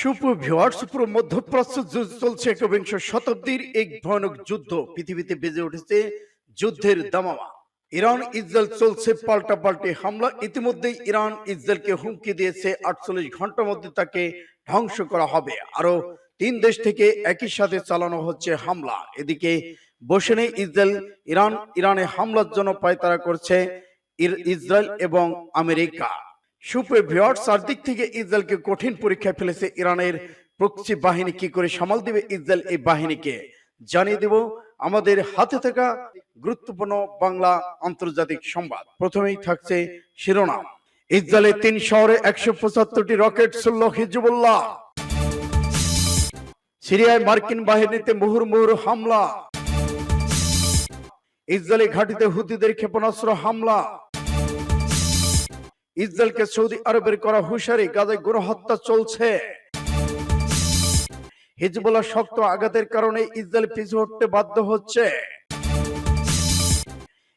ঘণ্টার মধ্যে তাকে ধ্বংস করা হবে। আরও তিন দেশ থেকে একই সাথে চালানো হচ্ছে হামলা। এদিকে বসে নেই ইসরায়েল, ইরান, ইরানে হামলার জন্য পায়তারা করছে ইসরায়েল এবং আমেরিকা। সুপ্রিভিয়র চারদিক থেকে ইসরায়েলকে কঠিন পরীক্ষায় ফেলেছে ইরানের বাহিনী। কি করে সামাল ইসরায়েল এই বাহিনীকে? জানিয়ে দেব আমাদের হাতে থাকা গুরুত্বপূর্ণ বাংলা আন্তর্জাতিক সংবাদ। প্রথমেই থাকছে শিরোনাম। ইসরায়েলের তিন শহরে একশো পঁচাত্তরটি রকেট ছুড়ল হিজবুল্লাহ। সিরিয়ায় মার্কিন বাহিনীতে মুহুর মুহুর হামলা। ইসরায়েলি ঘাটিতে হুতিদের ক্ষেপণাস্ত্র হামলা। ইসরায়েলকে সৌদি আরবের করা হুঁশিয়ারি, গাজায় গণহত্যা চলছে। হিজবুল্লাহ শক্ত আঘাতের কারণে ইসরায়েল পিছু হটতে বাধ্য হচ্ছে।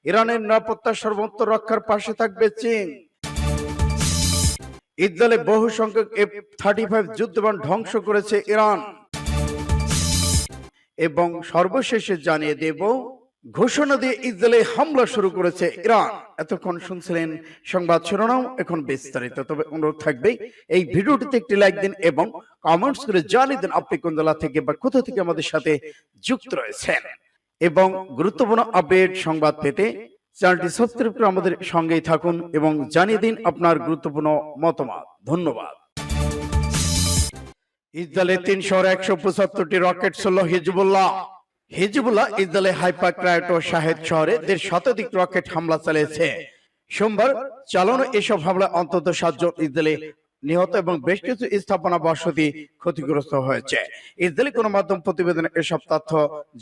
ইরানের নিরাপত্তা সর্বত্র রক্ষার পাশে থাকবে চীন। ইসরায়েলে বহু সংখ্যক এফ থার্টি ফাইভ যুদ্ধবান ধ্বংস করেছে ইরান। এবং সর্বশেষে জানিয়ে দেব ঘোষণা দিয়ে ইসরায়েলে হামলা শুরু করেছে ইরান। এতক্ষণ শুনছিলেন সংবাদ শিরোনাম, এখন বিস্তারিত। তবে অনুরোধ থাকবে, এই ভিডিওটিতে একটি লাইক দিন এবং কমেন্টস করে জানিয়ে দিন আপনি কোন জেলা থেকে বা কোথা থেকে আমাদের সাথে যুক্ত রয়েছেন। এবং গুরুত্বপূর্ণ আপডেট সংবাদ পেতে চ্যানেলটি সাবস্ক্রাইব করে আমাদের সঙ্গেই থাকুন এবং জানিয়ে দিন আপনার গুরুত্বপূর্ণ মতামত। ধন্যবাদ। ইসরায়েলের তিন শহরে একশো পঁচাত্তরটি রকেট ছিল হিজবুল্লাহ। হিজবুল্লাহ ইসরায়েলের হাইপা ক্রায়টো শাহেদ শহরে দেড় শতাধিক রকেট হামলা চালিয়েছে। সোমবার চালানো এসব হামলা অন্তত সাতজন ইসরায়েলি নিহত এবং বেশ কিছু স্থাপনা বসতি ক্ষতিগ্রস্ত হয়েছে। ইসরায়েলি গণমাধ্যম প্রতিবেদনে এসব তথ্য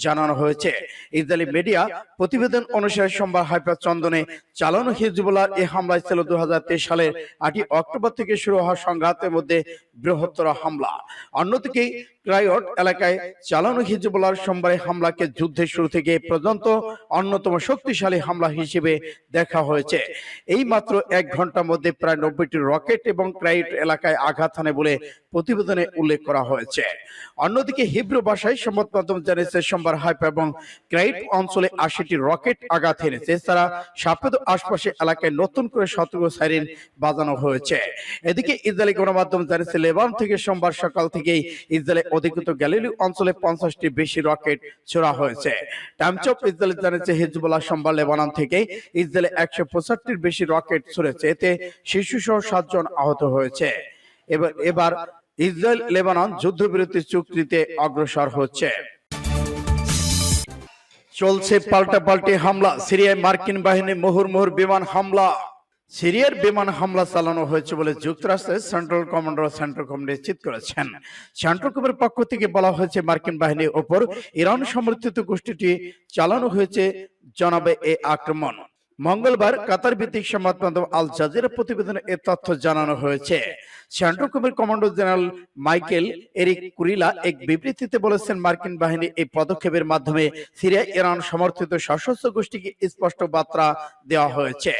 জানানো হয়েছে। ইসরায়েলি মিডিয়া প্রতিবেদন অনুসারে সোমবার হাইপা চন্দনে চালানো হিজবুল্লাহ এই হামলায় ছিল দু সালের আটই অক্টোবর থেকে শুরু হওয়া সংঘাতের মধ্যে বৃহত্তর হামলা। অন্যদিকে ক্রায়ট এলাকায় চালানো হিজবুল্লাহর সোমবারের হামলাকে যুদ্ধের শুরু থেকে পর্যন্ত অন্যতম শক্তিশালী হামলা হিসেবে দেখা হয়েছে। এই মাত্র এক ঘণ্টার মধ্যে প্রায় নব্বইটি রকেট এবং ক্রাইট এলাকায় আঘাত হানে বলে প্রতিবেদনে উল্লেখ করা হয়েছে। অন্যদিকে হিব্রু ভাষায় সংবাদ মাধ্যম জানিয়েছে, সোমবার হাইপা এবং ক্রাইট অঞ্চলে আশিটি রকেট আঘাত হেনেছে। এছাড়া সাপেদ আশপাশে এলাকায় নতুন করে সতর্ক সাইরেন বাজানো হয়েছে। এদিকে ইসরায়েলি গণমাধ্যম জানিয়েছে লেবান থেকে সোমবার সকাল থেকেই ইসরায়েলের অধিকৃত গ্যালিলি অঞ্চলে পঞ্চাশটি বেশি রকেট ছোড়া হয়েছে। টাইমস অফ ইসরায়েল জানিয়েছে, হিজবুল্লাহ সোমবার লেবানন থেকে ইসরায়েলে একশো পঁচাত্তর বেশি রকেট ছুড়েছে। এতে শিশু সহ সাতজন আহত হয়েছে। এবার এবার ইসরায়েল লেবানন যুদ্ধবিরতি চুক্তিতে অগ্রসর হচ্ছে। চলছে পাল্টা পাল্টি হামলা। সিরিয়ায় মার্কিন বাহিনী মুহুর মুহুর বিমান হামলা। সিরিয়ার বিমান হামলা চালানো হয়েছে বলে যুক্তরাষ্ট্রের সেন্ট্রাল কমান্ডার সেন্ট্রাল কম নিশ্চিত করেছেন। সেন্ট্রাল কমের পক্ষ থেকে বলা হয়েছে, মার্কিন বাহিনীর ওপর ইরান সমর্থিত গোষ্ঠীটি চালানো হয়েছে। জনাবে এই আক্রমণ। মঙ্গলবার কাতার ভিত্তিক সংবাদ মাধ্যম আল জাজিরা প্রতিবেদনে এ তথ্য জানানো হয়েছে। সেন্ট্রাল কমের commander general Michael Erik Kurilla এক বিবৃতিতে বলেছেন মার্কিন বাহিনী এই পদক্ষেপের মাধ্যমে সিরিয়া ইরান সমর্থিত সশস্ত্র গোষ্ঠীকে স্পষ্ট বার্তা দেওয়া হয়েছে।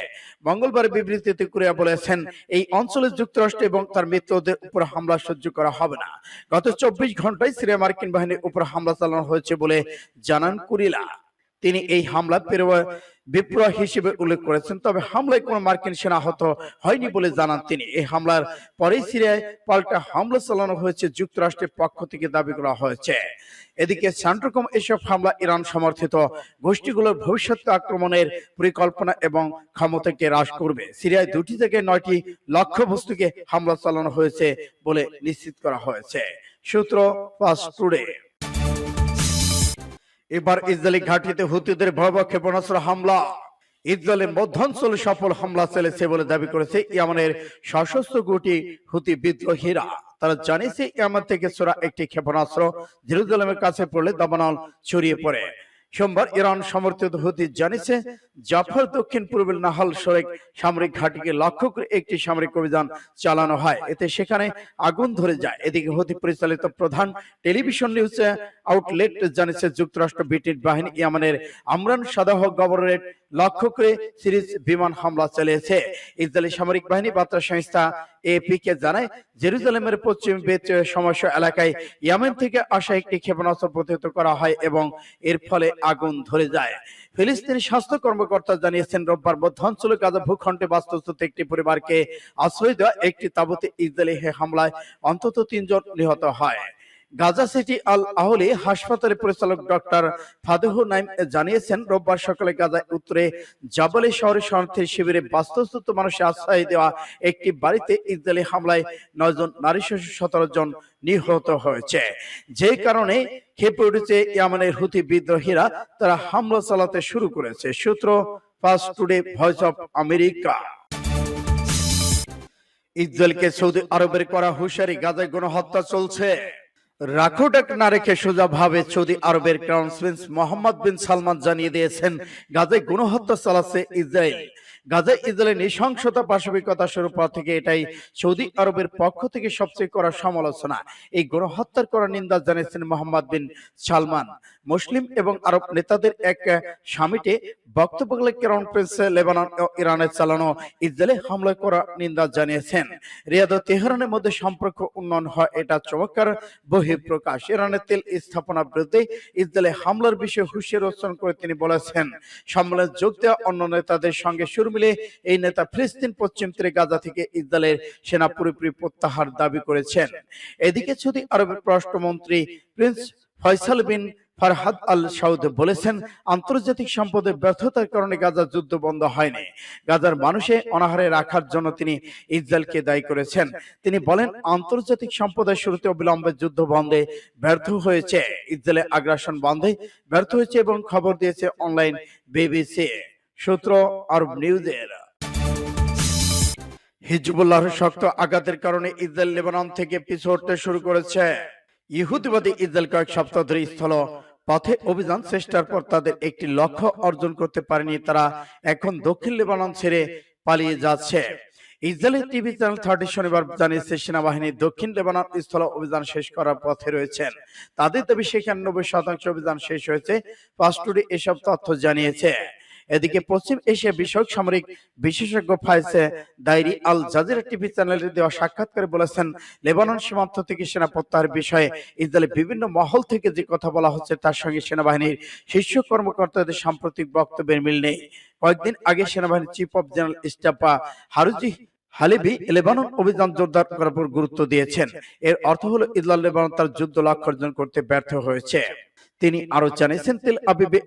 মঙ্গলবার বিবৃতিতে কুরিয়া বলেছেন এই অঞ্চলে যুক্তরাষ্ট্র এবং তার মিত্রদের উপর হামলা সহ্য করা হবে না। গত চব্বিশ ঘন্টায় সিরিয়া মার্কিন বাহিনীর উপর হামলা চালানো হয়েছে বলে জানান কুরিলা। তিনি এই হামলা বিপ্লব হিসেবে উল্লেখ করেছেন, তবে হামলায় কোনো মার্কিন সেনা আহত হয়নি বলে জানান তিনি। এই হামলার পরে সিরিয়ায় পাল্টা হামলা চালানো হয়েছে, যুক্তরাষ্ট্রের পক্ষ থেকে দাবি করা হয়েছে। এদিকে সেন্ট্রকম এসব হামলা ইরান সমর্থিত গোষ্ঠীগুলোর ভবিষ্যৎ আক্রমণের পরিকল্পনা এবং ক্ষমতাকে হ্রাস করবে। সিরিয়ায় দুটি থেকে নয়টি লক্ষ্যবস্তুকে হামলা চালানো হয়েছে বলে নিশ্চিত করা হয়েছে। সূত্র ফাস্ট টুডে। এবার ইসরায়েলি ঘাটিতে হুতিদের ভয়াবহ ক্ষেপণাস্ত্র হামলা। ইসরায়েলের মধ্যাঞ্চলে সফল হামলা চলেছে বলে দাবি করেছে ইয়ামানের সশস্ত্র গুটি হুতি বিদ্রোহীরা। তারা জানিয়েছে, ইয়ামান থেকে ছোড়া একটি ক্ষেপণাস্ত্র জেরুজালেমের কাছে পড়লে দাবানল ছড়িয়ে পড়ে। সোমবার ইরান সমর্থিত হুতি জানিয়েছে, জাফর দক্ষিণ পূর্বের নাহাল সড়ক সামরিক ঘাটিকে লক্ষ্য করে একটি সামরিক অভিযান চালানো হয়। এতে সেখানে আগুন ধরে যায়। এদিকে হুতি পরিচালিত প্রধান টেলিভিশন নিউজ আউটলেট জানিয়েছে, যুক্তরাষ্ট্র ব্রিটিশ বাহিনী ইয়ামানের আমরান সাদাহ গভর্নরেট লক্ষ্য করে সিরিজ বিমান হামলা চালিয়েছে। ইসরায়েলি সামরিক বাহিনী বার্তা সংস্থা এপি কে জানায়, জেরুজালেমের পশ্চিম বেত সমস্যা এলাকায় ইয়ামেন থেকে আসা একটি ক্ষেপণাস্ত্র প্রতিহত করা হয় এবং এর ফলে আগুন ধরে যায়। ফিলিস্তিনি স্বাস্থ্য কর্মকর্তা জানিয়েছেন, রোববার মধ্যাঞ্চলে গাজা ভূখণ্ডে একটি পরিবারকে আশ্রয় দেওয়া একটি তাবুতে ইসরায়েলি হামলায় অন্তত তিনজন নিহত হয়। গাজা সিটি আল আহলি হাসপাতালের পরিচালক ডক্টর ফাদেহু নাইম জানিয়েছেন, রোববার সকালে গাজায় উত্তরে জাবালি শহরে শরণার্থী শিবিরে বাস্তুস্থিত মানুষের আশ্রয় দেওয়া একটি বাড়িতে ইসরায়েলি হামলায় নয়জন নারী শিশু সতেরো জন নিহত হয়েছে। যে কারণে খেপে উঠেছে ইয়ামানের হুতি বিদ্রোহীরা, তারা হামলা চালাতে শুরু করেছে। সূত্র fast today, Voice of America. ইসরায়েলকে সৌদি আরবের করা হুঁশিয়ারি, গাজায় গণহত্যা চলছে। রাখোটাক না রেখে সোজা ভাবে সৌদি আরবের crown prince Mohammed bin Salman জানিয়ে দিয়েছেন, গাজে গণহত্যা চালাচ্ছে ইসরায়েল। গাজায় ইসরায়েলের নৃশংসতা পাশবিকতা শুরু পর থেকে এটাই সৌদি আরবের পক্ষ থেকে সবচেয়ে করা সমালোচনা। এই গণহত্যার করা নিন্দা জানিয়েছেন মোহাম্মদ বিন সালমান। মুসলিম এবং আরব নেতাদের এক সামিটে বক্তব্য ক্রাউন প্রিন্স লেবানন ও ইরানের চালানো ইসরায়েলে হামলা করা নিন্দা জানিয়েছেন। রিয়াদ ও তেহরানের মধ্যে সম্পর্ক উন্নয়ন হয় এটা চমৎকার বহিঃপ্রকাশ। ইরানের তেল স্থাপনা বিরুদ্ধে ইসরায়েলে হামলার বিষয়ে হুঁশিয়ারি উচ্চারণ করে তিনি বলেছেন, সম্মেলনে যোগ দেওয়া অন্য নেতাদের সঙ্গে সুর মিলে এই নেতা ফিলিস্তিন পশ্চিম তীরে গাজা থেকে ইসরায়েলের সেনা পুরোপুরি প্রত্যাহার দাবি করেছেন। এদিকে সৌদি আরবের পররাষ্ট্রমন্ত্রী prince Faisal bin Farhad al Saud বলেছেন, আন্তর্জাতিক সম্পদের ব্যর্থতার কারণে গাজার যুদ্ধ বন্ধ হয়নি। গাজার মানুষে অনাহারে রাখার জন্য তিনি ইসরায়েলকে দায়ী করেছেন। তিনি বলেন, আন্তর্জাতিক সম্পদের শুরুতে অবিলম্বে যুদ্ধ বন্ধে ব্যর্থ হয়েছে। ইসরায়েলের আগ্রাসন বন্ধে ব্যর্থ হয়েছে এবং খবর দিয়েছে অনলাইন বিবিসি। সূত্র আরব নিউজের। হিজবুল্লাহর শক্ত আঘাতের কারণে ইসরায়েল লেবানন থেকে পিছু হটতে শুরু করেছে। ইহুদিবাদী ইসরায়েল কয়েক সপ্তাহ ধরে স্থল পথে অভিযান চেষ্টার পর তাদের একটি লক্ষ্য অর্জন করতে পারেনি তারা। এখন দক্ষিণ লেবানন ছেড়ে পালিয়ে যাচ্ছে। ইসরায়েলের টিভি চ্যানেল থার্টি শনিবার জানিয়েছে, সেনাবাহিনী দক্ষিণ লেবানন স্থল অভিযান শেষ করার পথে রয়েছেন তাদের দাবি, সেখানে নব্বই শতাংশ অভিযান শেষ হয়েছে। পাস্টুডি এসব তথ্য জানিয়েছে। এদিকে পশ্চিম এশিয়া বিষয়ক সামরিক বিশেষজ্ঞ ফাইসে দাইরি আল জাজিরা টিভি চ্যানেলে দেওয়া সাক্ষাৎকারে বলেছেন লেবানন সীমান্ত থেকে সেনা প্রত্যাহার বিষয়ে ইসরায়েলের বিভিন্ন মহল থেকে যে কথা বলা হচ্ছে তার সঙ্গে সেনাবাহিনীর শীর্ষ কর্মকর্তাদের সাম্প্রতিক বক্তব্যের মিল নেই। কয়েকদিন আগে সেনাবাহিনীর chief of general staff Herzi Halevi Lebanon অভিযান জোরদার করার উপর গুরুত্ব দিয়েছেন। এর অর্থ হলো ইসরায়েল লেবানন তার যুদ্ধ লক্ষ্য অর্জন করতে ব্যর্থ হয়েছে। তিনি আরও জানিয়েছেন তেল আবিবে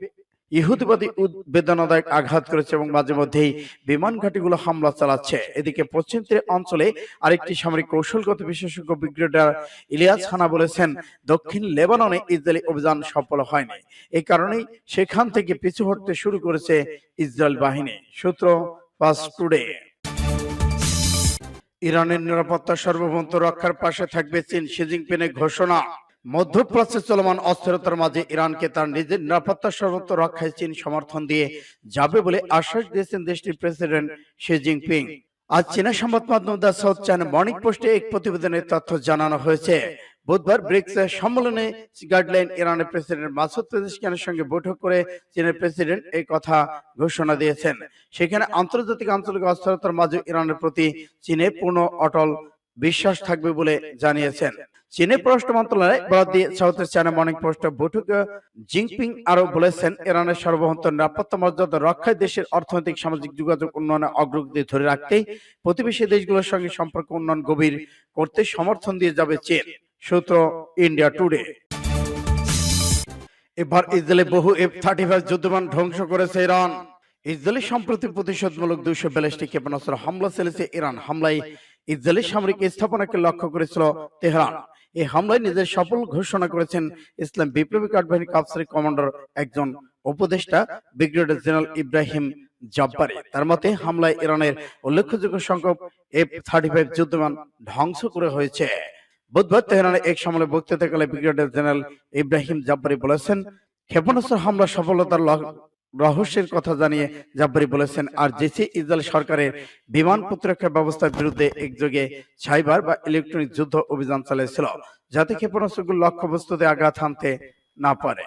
ইহুদিবাদী উদ্বেদনাদায়ক আঘাত করেছে এবং মাঝে মধ্যেই বিমান ঘাঁটিগুলো হামলা চালাচ্ছে। এদিকে পশ্চিম তীর অঞ্চলে আরেকটি সামরিক কৌশলগত বিশেষজ্ঞ ব্রিগেডিয়ার ইলিয়াস খানা বলেছেন দক্ষিণ লেবাননে ইসরায়েলি অভিযান সফল হয়নি। এই কারণেই সেখান থেকে পিছু হটতে শুরু করেছে ইসরায়েল বাহিনী। সূত্র ফাস্ট টুডে। ইরানের নিরাপত্তা সার্বভৌমত্ব রক্ষার পাশে থাকবে চীন। শি জিনপিংয়ের ঘোষণা। মধ্যপ্রাচ্যে চলমান অস্থিরতার মাঝে ইরানকে তার নিজের নিরাপত্তা সর্বত্র রক্ষায় চীন সমর্থন দিয়ে যাবে বলে আশ্বাস দিয়েছেন দেশটির প্রেসিডেন্ট শি জিনপিং। আজ চীনা সংবাদ মাধ্যম দ্য সাউথ চায়না মর্নিং পোস্টে এক প্রতিবেদনের তথ্য জানানো হয়েছে। বুধবার ব্রিক্স সম্মেলনে গাইডলাইন ইরানের প্রেসিডেন্ট মাসুদ পেজিশকিয়ানের সঙ্গে বৈঠক করে চীনের প্রেসিডেন্ট এই কথা ঘোষণা দিয়েছেন। সেখানে আন্তর্জাতিক আঞ্চলিক অস্থিরতার মাঝে ইরানের প্রতি চীনের পূর্ণ অটল বিশ্বাস থাকবে বলে জানিয়েছেন। চীনের পররাষ্ট্র মন্ত্রণালয় বরাদ দিয়ে সাউথের চায়না মর্নিং পোস্ট বৈঠকে জিনপিং আরও বলেছেন ইরানের সার্বভৌমত্ব নিরাপত্তা মর্যাদা রক্ষায় দেশের অর্থনৈতিক সামাজিক যোগাযোগ উন্নয়নে অগ্রগতি ধরে রাখতেই প্রতিবেশী দেশগুলোর সঙ্গে সম্পর্ক উন্নয়ন গভীর করতে সমর্থন দিয়ে যাবে চীন। সূত্র ইন্ডিয়া টুডে। এবার ইসরায়েলে বহু এফ থার্টি ফাইভ যুদ্ধবিমান ধ্বংস করেছে ইরান। ইসরায়েলি সম্প্রতি প্রতিশোধমূলক দুইশো ব্যালিস্টিক ক্ষেপণাস্ত্র হামলা চালিয়েছে ইরান। হামলায় ইসরায়েলি সামরিক স্থাপনাকে লক্ষ্য করেছিল তেহরান। এই হামলায় নিজের সফল ঘোষণা করেছেন ইসলাম বিপ্লবী গার্ড বাহিনী কাপসারি কমান্ডার একজন উপদেষ্টা ব্রিগেডিয়ার জেনারেল ইব্রাহিম জব্বারি। তার মতে হামলায় ইরানের উল্লেখযোগ্য সংখ্যক এফ থার্টি ফাইভ যুদ্ধবিমান ধ্বংস করে হয়েছে। বুধবার তেহরানে এক সমলে বক্তৃতাকালে ব্রিগেডিয়ার জেনারেল ইব্রাহিম জাব্বারি বলেছেন ক্ষেপণাস্ত্র হামলা সফলতার রহস্যের কথা জানিয়ে জাব্বারি বলেছেন, আর জেসি ইসরায়েল সরকারের বিমান প্রতিরক্ষা ব্যবস্থার বিরুদ্ধে একযোগে সাইবার বা ইলেকট্রনিক যুদ্ধ অভিযান চালিয়েছিল, যাতে ক্ষেপণাস্ত্রগুলো লক্ষ্যবস্তুতে আঘাত হানতে না পারে।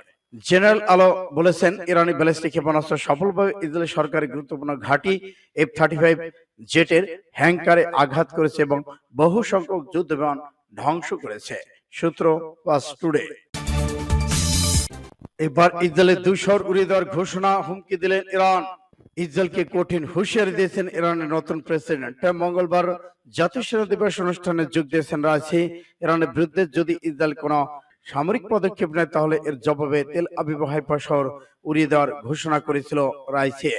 জেনারেল আলো বলেছেন, ইরানি ব্যালিস্টিক ক্ষেপণাস্ত্র সফলভাবে ইসরায়েলের সরকারি গুরুত্বপূর্ণ ঘাঁটি এফ থার্টি ফাইভ জেটের হ্যাংকারে আঘাত করেছে এবং বহু সংখ্যক যুদ্ধ বিমান ধ্বংস করেছে। সূত্র পাস টুডে। এবার ইসরায়েলের দুশোর উড়িয়ে দেওয়ার ঘোষণা হুমকি দিলেন ইরান। ইসরায়েলকে কঠিন হুঁশিয়ারি দিয়েছেন ইরানের নতুন প্রেসিডেন্ট। মঙ্গলবার জাতীয় সেনা দিবস অনুষ্ঠানে যোগ দিয়েছেন রাশি ইরানের বিরুদ্ধে যদি ইসরায়েল কোনো সামরিক পদক্ষেপ নেয়, তাহলে এর জবাবে তেল আবিব হাইফা শহর উড়িয়ে দেওয়ার ঘোষণা করেছিল রাইসি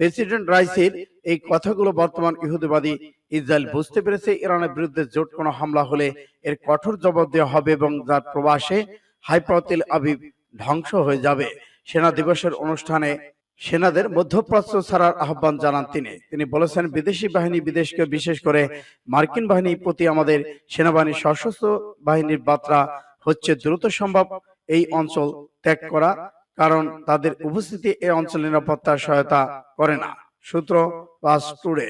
প্রেসিডেন্ট রাইসির এই কথাগুলো বর্তমান ইহুদিবাদী ইসরায়েল বুঝতে পেরেছে। ইরানের বিরুদ্ধে জোট কোনো হামলা হলে এর কঠোর জবাব দেওয়া হবে এবং যার প্রবাসে হাইপা তেল আবিব ধ্বংস হয়ে যাবে। সেনা দিবসের অনুষ্ঠানে সেনাদের মধ্যপ্রাচ্য ছাড়ার আহ্বান জানান তিনি। তিনি বলেছেন, বিদেশি বাহিনী বিদেশকে বিশেষ করে মার্কিন বাহিনীর প্রতি আমাদের সেনাবাহিনীর সশস্ত্র বাহিনীর বার্তা হচ্ছে দ্রুত সম্ভব এই অঞ্চল ত্যাগ করা, কারণ তাদের উপস্থিতি এই অঞ্চল নিরাপত্তার সহায়তা করে না। সূত্র পাস টুডে।